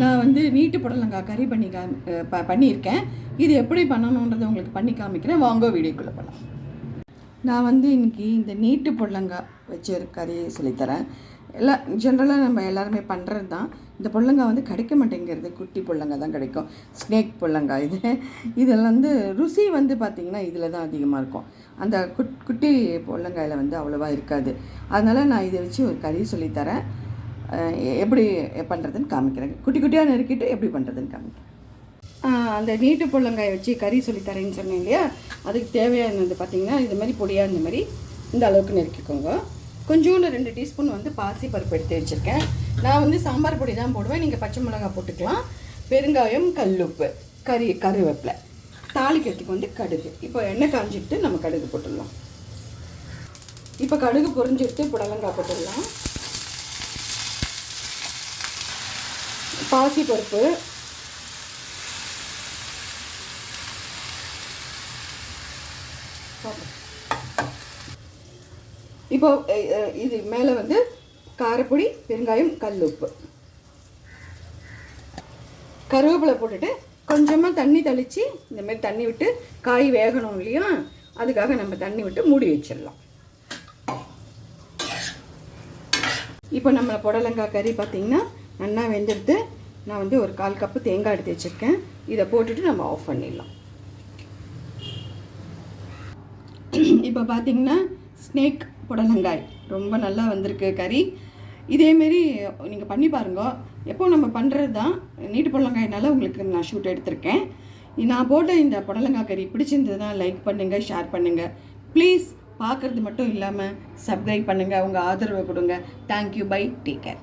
நான் வந்து நீட்டு புடலங்காய் கறி பண்ணி கா ப பண்ணியிருக்கேன். இது எப்படி பண்ணணுன்றதை உங்களுக்கு பண்ணி காமிக்கிறேன். வாங்க வீடியோக்குள்ளே போகலாம் நான் வந்து இன்றைக்கி இந்த நீட்டு புடலங்காய் வச்சு ஒரு கறி சொல்லித்தரேன் எல்லாம் ஜென்ரலாக நம்ம எல்லாருமே பண்ணுறது தான். இந்த புடலங்காய் வந்து கிடைக்க மாட்டேங்கிறது. குட்டி புடலங்காய் தான் கிடைக்கும். ஸ்னேக் புடலங்காய் இது. இதில் வந்து ருசி வந்து பார்த்திங்கன்னா இதில் தான் அதிகமாக இருக்கும். அந்த குட் குட்டி புடலங்காயில் வந்து அவ்வளோவா இருக்காது. அதனால் நான் இதை வச்சு ஒரு கறி சொல்லித்தரேன் எப்படி பண்ணுறதுன்னு காமிக்கிறேன். குட்டி குட்டியாக நறுக்கிட்டு எப்படி பண்ணுறதுன்னு காமிக்கிறேன். அந்த நீட்டு புள்ளங்காய் வச்சு கறி சொல்லித்தரேன்னு சொன்னேன் இல்லையா? அதுக்கு தேவையானது பார்த்தீங்கன்னா இது மாதிரி பொடியாக இந்த மாதிரி இந்த அளவுக்கு நெருக்கிக்கோங்க. கொஞ்சோண்டு ரெண்டு டீஸ்பூன் வந்து பாசி பருப்பு எடுத்து வச்சுருக்கேன். நான் வந்து சாம்பார் பொடி தான் போடுவேன். நீங்கள் பச்சை மிளகாய் போட்டுக்கலாம். பெருங்காயம் கல்லுப்பு கறி கருவேப்பிலை. தாளிக்கிறதுக்கு வந்து கடுகு. இப்போ எண்ணெய் காஞ்சிட்டு நம்ம கடுகு போட்டுடலாம். இப்போ கடுகு பொறிஞ்சிட்டு புடலங்காய் போட்டுடலாம். பாசி பருப்பு. இப்போ இது மேலே வந்து காரப்பொடி பெருங்காயம் கல் உப்பு கருவேப்பிலை போட்டுட்டு கொஞ்சமாக தண்ணி தெளித்து இந்த மாதிரி தண்ணி விட்டு காய் வேகணும் இல்லையா? அதுக்காக நம்ம தண்ணி விட்டு மூடி வச்சிடலாம். இப்போ நம்ம புடலங்காய் கறி பார்த்தீங்கன்னா நல்லா வெந்துடுது. நான் வந்து ஒரு கால் கப்பு தேங்காய் எடுத்து வச்சுருக்கேன். இதை போட்டுட்டு நம்ம ஆஃப் பண்ணிடலாம். இப்போ பார்த்தீங்கன்னா ஸ்னேக் புடலங்காய். ரொம்ப நல்லா வந்திருக்கு கறி. இதேமாரி நீங்கள் பண்ணி பாருங்க. எப்போ நம்ம பண்ணுறது தான் நீட்டு புடலங்காய்னால உங்களுக்கு நான் ஷூட் எடுத்திருக்கேன். நான் போட்ட இந்த புடலங்காய் கறி பிடிச்சிருந்ததுன்னா லைக் பண்ணுங்கள் ஷேர் பண்ணுங்கள் ப்ளீஸ் பார்க்குறது மட்டும் இல்லாமல் சப்ஸ்கிரைப் பண்ணுங்கள் உங்கள் ஆதரவை கொடுங்க. Thank you bye take care